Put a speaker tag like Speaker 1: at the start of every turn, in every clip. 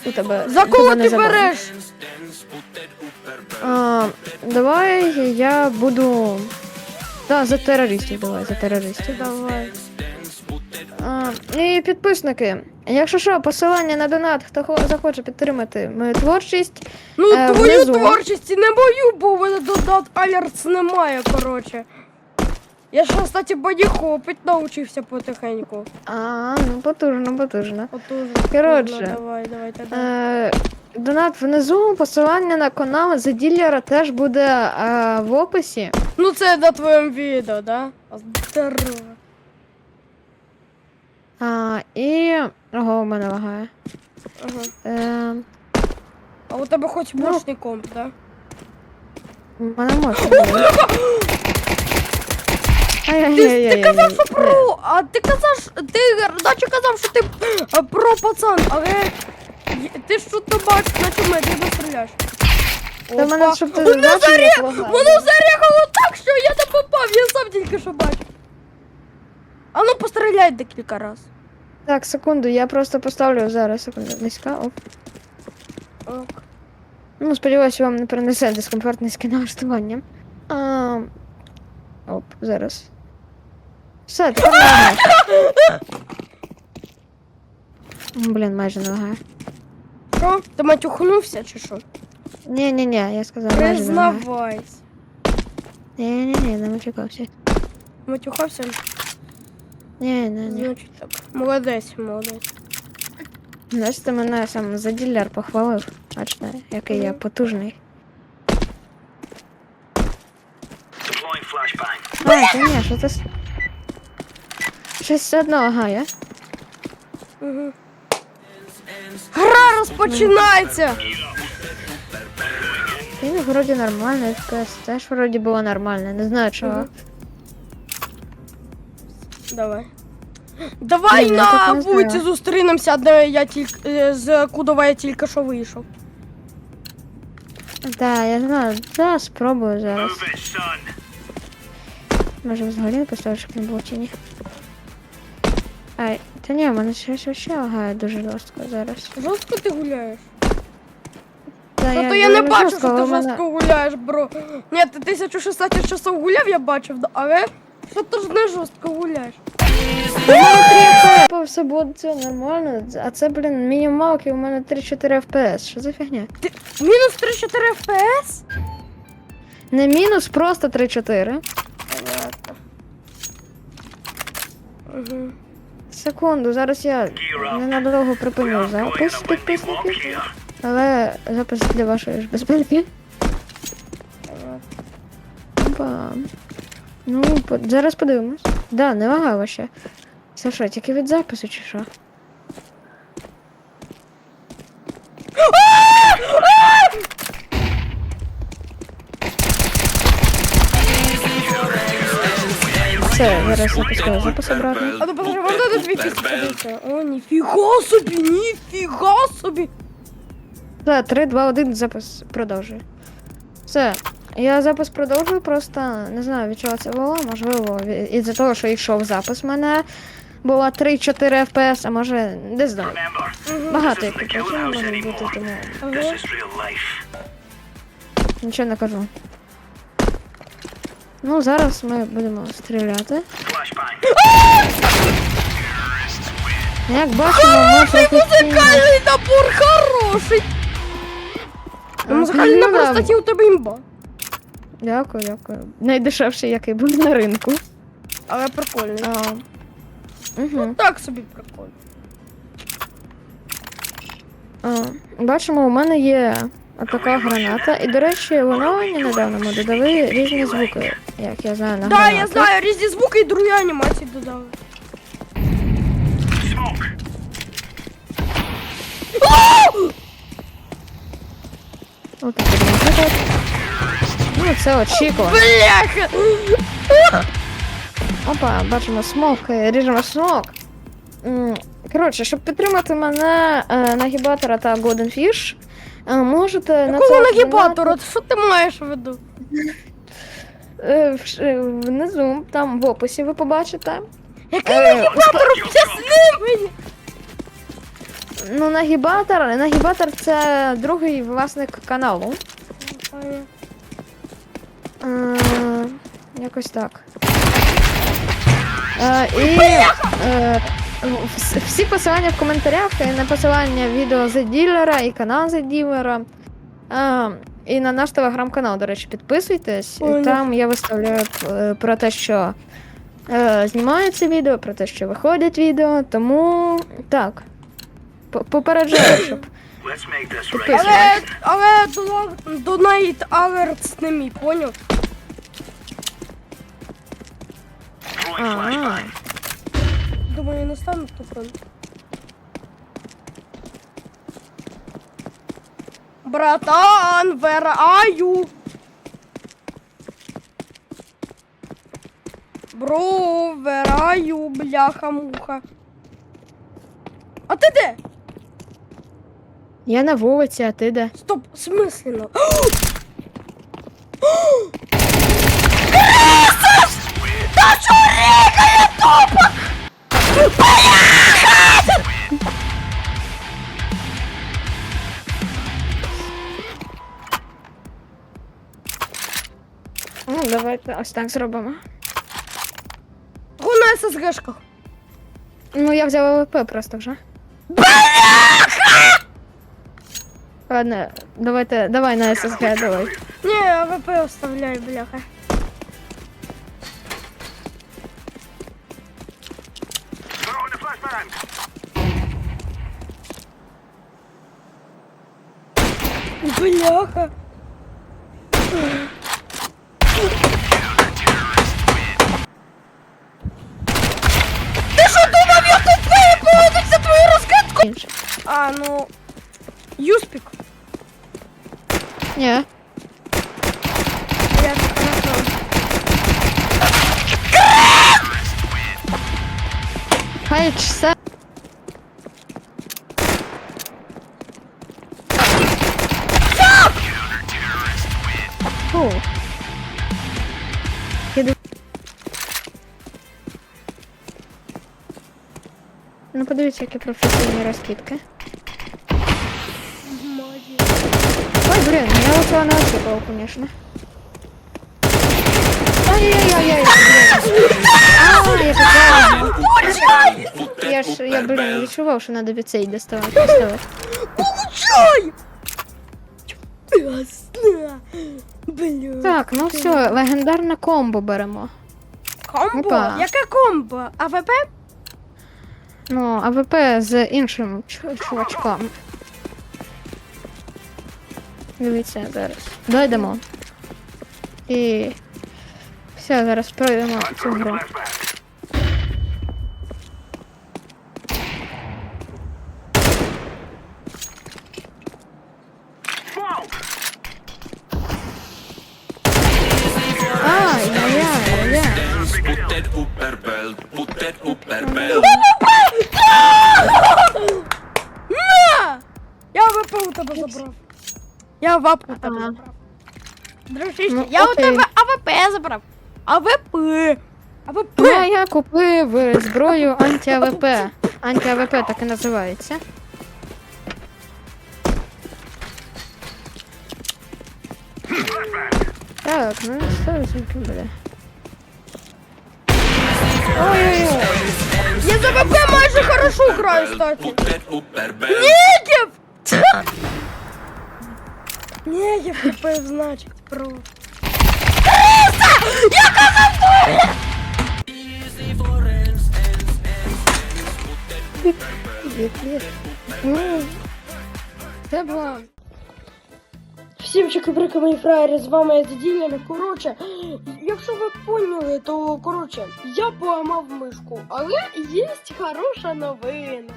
Speaker 1: що у тебе.
Speaker 2: За кого ти береш?
Speaker 1: А, давай я буду. Да, за терористів, давай, за терористів.
Speaker 2: Давай.
Speaker 1: А, і підписники. Якщо що, посилання на донат, хто захоче підтримати мою творчість.
Speaker 2: Ну,
Speaker 1: Е,
Speaker 2: твою
Speaker 1: внизу.
Speaker 2: творчість і не мою, бо в мене додат алерт немає, коротше. Я ще, кстати, боді хопить навчився потихеньку.
Speaker 1: А, ну потужно, потужно.
Speaker 2: Отож,
Speaker 1: Коротше.
Speaker 2: ладно, давай, давай.
Speaker 1: Е, донат внизу, посилання на канал за ділера теж буде е, в описі.
Speaker 2: Ну це на твоєму відео, да? Здорово.
Speaker 1: А, і. Ого, у мене лагає.
Speaker 2: Ага.
Speaker 1: Е,
Speaker 2: А у тебе хоч
Speaker 1: Ну.
Speaker 2: мощний комп, да?
Speaker 1: у мене можна.
Speaker 2: Ти, ти казав, що про. А ти казав, що- ти наче казав, що ти е, про пацан, але є- ти ж тут не бачиш, наче мене ти стріляєш.
Speaker 1: Та мене, щоб ти
Speaker 2: Воно
Speaker 1: я.
Speaker 2: Воно зарягало так, що я не попав, я сам тільки що бачив. А ну постріляй декілька раз.
Speaker 1: Так, секунду, я просто поставлю зараз секунду. Низька, оп.
Speaker 2: Ок.
Speaker 1: Ну, сподіваюся, вам не принесе дискомфорт низьке налаштування. А, оп, зараз. Все, тепер лагає. Блін, майже не лагає.
Speaker 2: Що? Ти матюхнувся чи що?
Speaker 1: Ні, ні, ні, я сказав, майже не лагає.
Speaker 2: Признавайся.
Speaker 1: Ні, ні, ні, не мочекався.
Speaker 2: Матюхався?
Speaker 1: Ні, ні, ні.
Speaker 2: Значить так. Молодець, молодець.
Speaker 1: Знаєш, ти мене сам за ділер похвалив. Бачите, який я потужний. Та ні, що це? Щось все одно лагає.
Speaker 2: Угу. Гра розпочинається!
Speaker 1: Він вроді нормально, FPS теж вроді було нормально, не знаю чого.
Speaker 2: Давай. Давай
Speaker 1: Блін, я
Speaker 2: на
Speaker 1: так не
Speaker 2: вулиці зустрінемося, де я тільки е, з кудова я тільки що вийшов.
Speaker 1: Так, я знаю, да, спробую зараз.
Speaker 3: Move it, son.
Speaker 1: Може взагалі не поставити, щоб не було тіні. Ай, та ні, в мене щось вообще лагає дуже жорстко зараз.
Speaker 2: Жорстко ти гуляєш?
Speaker 1: Та,
Speaker 2: Та то я не бачу, що ти
Speaker 1: мене-
Speaker 2: жорстко гуляєш, бро. Ні, ти 1016 часов гуляв, я бачив, але що ти ж не жорстко гуляєш.
Speaker 1: Типу, все буде це нормально, а це, блін, мінімалки, у мене 3-4 FPS. Що за фігня?
Speaker 2: Мінус 3-4 FPS?
Speaker 1: Не мінус, просто 3-4. Секунду, зараз я ненадовго припиню запис підписників, але запис для вашої ж безпеки. Опа. Ну, зараз подивимось. Да, не лагало ще. Це що, тільки від запису чи що? Все, зараз запускаю запис обратно.
Speaker 2: А ну подожди, можна до 2000 подивитися? О, ніфіга собі, ніфіга собі.
Speaker 1: Все, 3, 2, 1, запис продовжую. Все. Я запис продовжую, просто не знаю, від чого це було, можливо, із-за того, що йшов запис в мене. Було 3-4 FPS, а може, не знаю. Багато як причин може бути, тому нічого не кажу. Ну, зараз ми будемо стріляти. Як бачимо, ми.
Speaker 2: Музикальний набор хороший. Музикальний
Speaker 1: ну
Speaker 2: набор, кстати, у тебе імба.
Speaker 1: Дякую, дякую. Найдешевший, який був на ринку.
Speaker 2: Але прикольний.
Speaker 1: А, угу.
Speaker 2: Так собі прикольно.
Speaker 1: А, бачимо, у мене є така граната, і, до речі, в оновленні недавно додали різні звуки, як я знаю, на
Speaker 2: Да, я знаю, різні звуки і другі анімації додали.
Speaker 1: От, наприклад. Ну, це очікувано.
Speaker 2: Бляха!
Speaker 1: Опа, бачимо смок, ріжемо смок. Коротше, щоб підтримати мене е, нагібатора та Golden Fish, е, можете на
Speaker 2: Якого
Speaker 1: це
Speaker 2: нагібатора? Що ти маєш в виду?
Speaker 1: Е, в ш- е, внизу, там в описі ви побачите.
Speaker 2: Який
Speaker 1: Е,
Speaker 2: нагібатор? Об'ясни мені!
Speaker 1: ну, нагібатор, нагібатор це другий власник каналу. Е, якось так. Е, і е, всі посилання в коментарях і на посилання відео The Dealer і канал The Dealer. Е, і на наш телеграм-канал, до речі, підписуйтесь.
Speaker 2: Ой,
Speaker 1: Там я виставляю е, про те, що е, знімаються відео, про те, що виходять відео. Тому так. Попереджаю, щоб.
Speaker 3: Right.
Speaker 2: Але, але донайт алерт не мій, поняв? Не стану тупим. Братан, where are you? Бро, where are you, бляха-муха. А ти де?
Speaker 1: Я на вулиці, а ти де?
Speaker 2: Стоп, смислено. Та чурікає тупо!
Speaker 1: Давайте ось так зробимо.
Speaker 2: Го на ССГшках.
Speaker 1: Ну, я взяла ВП просто вже. Ладно, давайте, давай на ССГ, давай.
Speaker 2: Не, АВП оставляй, бляха. Бляха.
Speaker 1: Інше.
Speaker 2: А, ну... Юспік.
Speaker 1: Ні.
Speaker 2: Я хорошо.
Speaker 1: Хай все. Фу. Подивіться, які професійні розкидки. Ой, блин, я вот не очікував, конечно. Ай-яй-яй-яй, блин. Я ж, я, блин, відчував, що треба від цей доставати. доставати.
Speaker 2: Получай!
Speaker 1: Так, ну все, легендарне комбо беремо.
Speaker 2: Комбо? Яке комбо? АВП?
Speaker 1: Ну, АВП з іншим чу- чувачком. Дивіться зараз. Дойдемо. І. Все, зараз пройдемо цю гру.
Speaker 2: Тебе забрав. Я ВАП у тебе
Speaker 1: Ага.
Speaker 2: забрав. Дружище,
Speaker 1: Ну,
Speaker 2: я у
Speaker 1: окей.
Speaker 2: тебе АВП забрав. АВП. АВП.
Speaker 1: Ну, а я купив зброю анті-АВП. Анті-АВП так і називається. Так, ну що це буде?
Speaker 2: Ой-ой-ой. Я за АВП майже хорошо граю, кстати.
Speaker 4: Put
Speaker 2: Негев! Негев ХП значить, про.
Speaker 1: Ну, це було.
Speaker 2: Всім чекабрики, мої фраєри, з вами я Діділя. Коротше, якщо ви поняли, то коротше, я поламав мишку, але є хороша новина.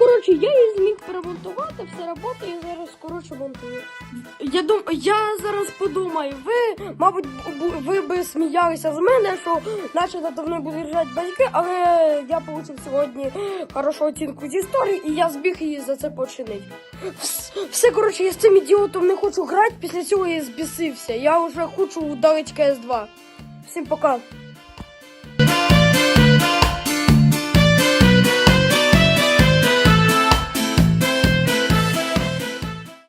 Speaker 2: Коротше, я її зміг перемонтувати, все робота, я зараз коротше монтую. Я дум, я зараз подумаю, ви, мабуть, бу- ви би сміялися з мене, що наче мною будуть ржати батьки, але я отримав сьогодні хорошу оцінку з історії, і я збіг її за це починити. Все, коротше, я з цим ідіотом не хочу грати, після цього я збісився. Я вже хочу удалити КС2. Всім пока.